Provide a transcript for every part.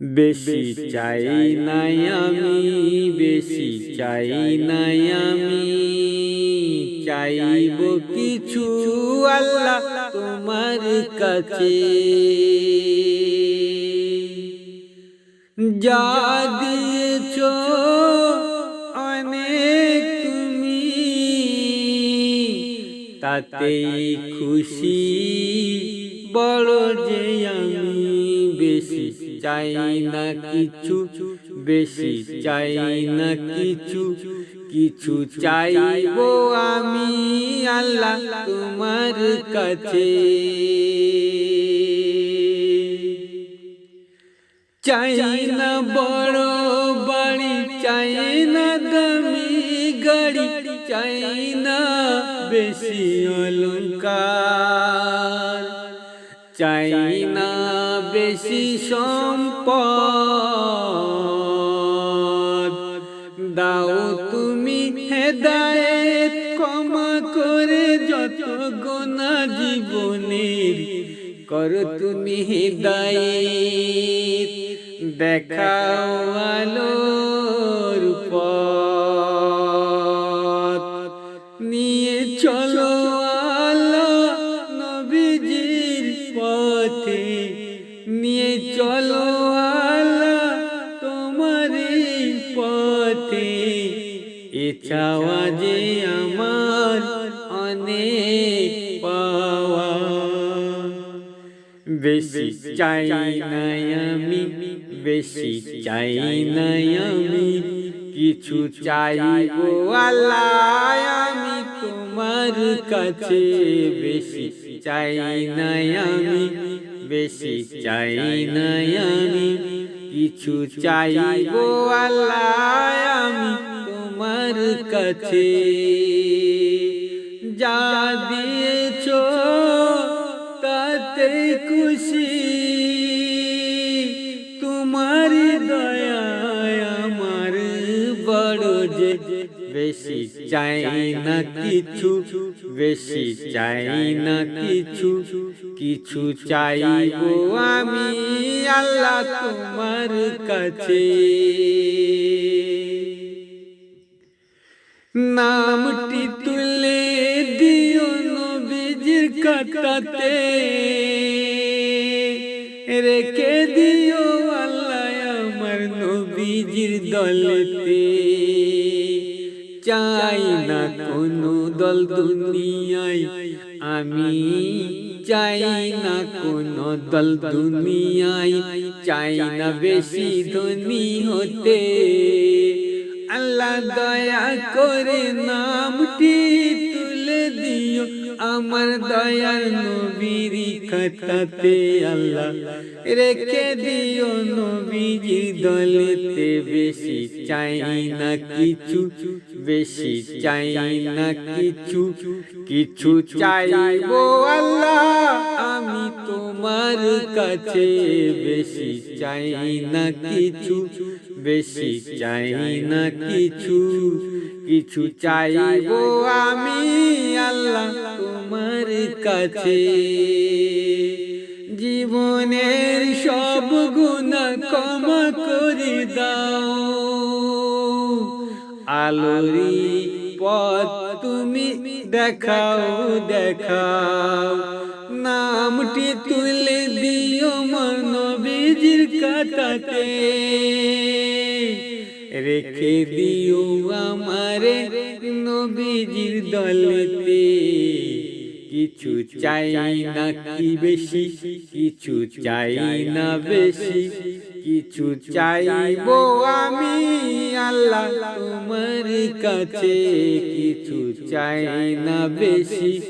বেশি চাই নাই আমি বেশি চাই নাই আমি। চাইব কিছু আল্লাহ তোমার কাছে। যা দিয়েছ অনেক তুমি তাতেই খুশি। বড় যে আমি বেশি চাই না কিছু, বেশি চাই না কিছু কিছু চাইব আমি আল্লাহ তোমার কাছে। চাই না বড় বাড়ি, চাই না দামি গাড়ি, চাই না বেশি অলঙ্কার বেশি সম্পদ। দাও তুমি হেদায়েত ক্ষমা করে যত গোনা জীবনের কর তুমি হেদায়েত। দেখাও আলোর নিয়ে চলো আল্লাহ তোমার পথে। এ চাওয়া যে আমার অনেক পাওয়া। বেশি চাই নাই আমি, বেশি চাই নাই আমি, কিছু চাইব আল্লাহ আমি তোমার কাছে। বেশি চাই নাই আমি বেশি চাই নাই আমি। কিছু চাইব আল্লাহ আমি তোমার কাছে। যা দিয়েছ তাতে খুশি। তোমার দয়া আমার বড় যে বেশি চাই না কিছু বেশি চাই না কিছু কিছু চাইব আমি আল্লাহ তোমার কাছে। নামটি তুলে দিও নবীজির কাটাতে রেখে দিও আল্লাহ আমার নবীজির দলেতে। চাই না কোনো দল দুনিয়াই আমি চাই না কোনো দল দুনিয়াই চাই না বেশি ধনী হতে। আল্লাহ দয়া করে নামটি দিও আমার দয়ার নবীর খাতাতে আল্লাহ রেখে দিও নবীজির দলেতে বেশি চাই না কিছু বেশি চাই না কিছু কিছু চাইব আল্লাহ আমি তোমার কাছে বেশি চাই না কিছু বেশি চাই না কিছু কিছু চাইব আমি আল্লাহ তোমার কাছে। জীবনের সব গুণা ক্ষমা করে দাও। আলোরি পথ তুমি দেখাও দেখাও। নামটি তুলে দিও মনবীজির কাটাতে রেখে দিও আমারে নবীজির দলতে। কিছু চাই না কি বেশি? কিছু চাই না বেশি। কিছু চাইব আমি আল্লাহ তোমার কাছে। কিছু চাই না বেশি।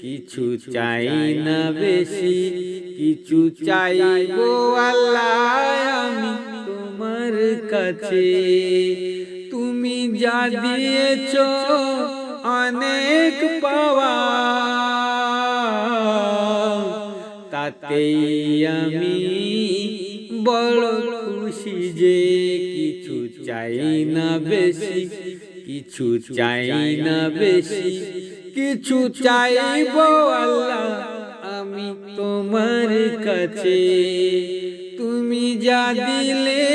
কিছু চাই না বেশি। কিছু চাইব আল্লাহ আমি তোমার কাছে। তুমি যা দিয়েছ অনেক পাওয়া। তাতেই আমি বড় খুশি যে কিছু চাই না বেশি, কিছু চাই না বেশি, কিছু চাইব আল্লাহ আমি তোমার কাছে। তুমি যা দিলে